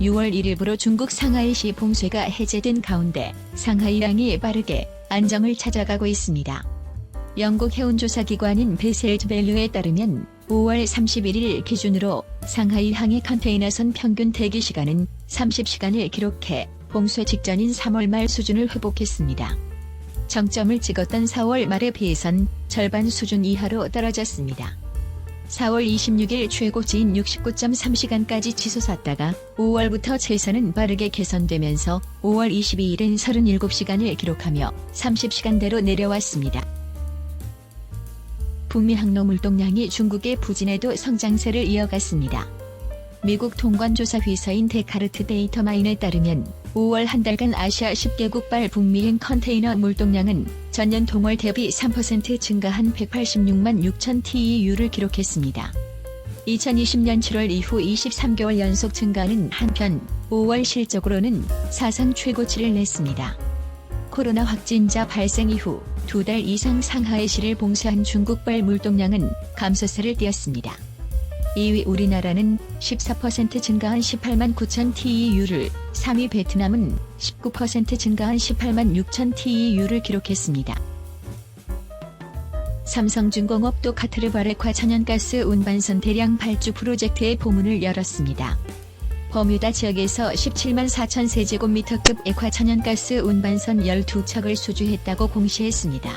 6월 1일부로 중국 상하이시 봉쇄가 해제된 가운데 상하이항이 빠르게 안정을 찾아가고 있습니다. 영국 해운조사기관인 베셀트 밸류에 따르면 5월 31일 기준으로 상하이항의 컨테이너선 평균 대기 시간은 30시간을 기록해 봉쇄 직전인 3월 말 수준을 회복했습니다. 정점을 찍었던 4월 말에 비해선 절반 수준 이하로 떨어졌습니다. 4월 26일 최고치인 69.3시간까지 치솟았다가 5월부터 최선은 빠르게 개선되면서 5월 22일엔 37시간을 기록하며 30시간대로 내려왔습니다. 북미 항로 물동량이 중국의 부진에도 성장세를 이어갔습니다. 미국 통관조사 회사인 데카르트 데이터마인에 따르면 5월 한 달간 아시아 10개국발 북미행 컨테이너 물동량은 전년 동월 대비 3% 증가한 186만 6천 TEU를 기록했습니다. 2020년 7월 이후 23개월 연속 증가는 한편 5월 실적으로는 사상 최고치를 냈습니다. 코로나 확진자 발생 이후 두 달 이상 상하이시를 봉쇄한 중국발 물동량은 감소세를 띄었습니다. 2위 우리나라는 14% 증가한 18만 9천 TEU를, 3위 베트남은 19% 증가한 18만 6천 TEU를 기록했습니다. 삼성중공업도 카트르바레과 천연가스 운반선 대량 발주 프로젝트의 보문을 열었습니다. 버뮤다 지역에서 17만 4천 세제곱미터급 액화 천연가스 운반선 12척을 수주했다고 공시했습니다.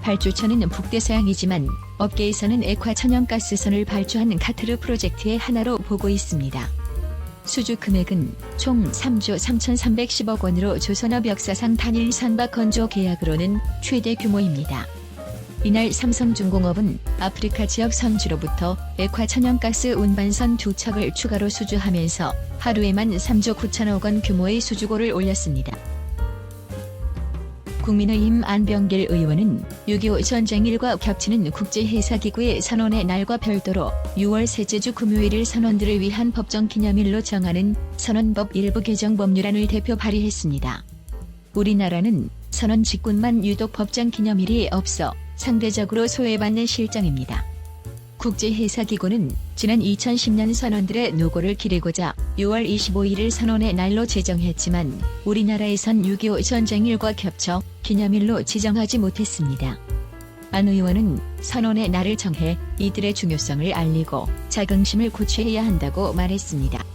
발주처는 북대서양이지만 업계에서는 액화 천연가스선을 발주하는 카트르 프로젝트의 하나로 보고 있습니다. 수주 금액은 총 3조 3,310억 원으로 조선업 역사상 단일 선박 건조 계약으로는 최대 규모입니다. 이날 삼성중공업은 아프리카 지역 선주로부터 액화 천연가스 운반선 두 척을 추가로 수주하면서 하루에만 3조 9천억 원 규모의 수주고를 올렸습니다. 국민의힘 안병길 의원은 6.25 전쟁일과 겹치는 국제해사기구의 선언의 날과 별도로 6월 셋째 주 금요일을 선원들을 위한 법정 기념일로 정하는 선언법 일부 개정 법률안을 대표 발의했습니다. 우리나라는 선언 직군만 유독 법정 기념일이 없어 상대적으로 소외받는 실정입니다. 국제해사기구는 지난 2010년 선원들의 노고를 기리고자 6월 25일을 선언의 날로 제정했지만 우리나라에선 6.25 전쟁일과 겹쳐 기념일로 지정하지 못했습니다. 안 의원은 선언의 날을 정해 이들의 중요성을 알리고 자긍심을 고취해야 한다고 말했습니다.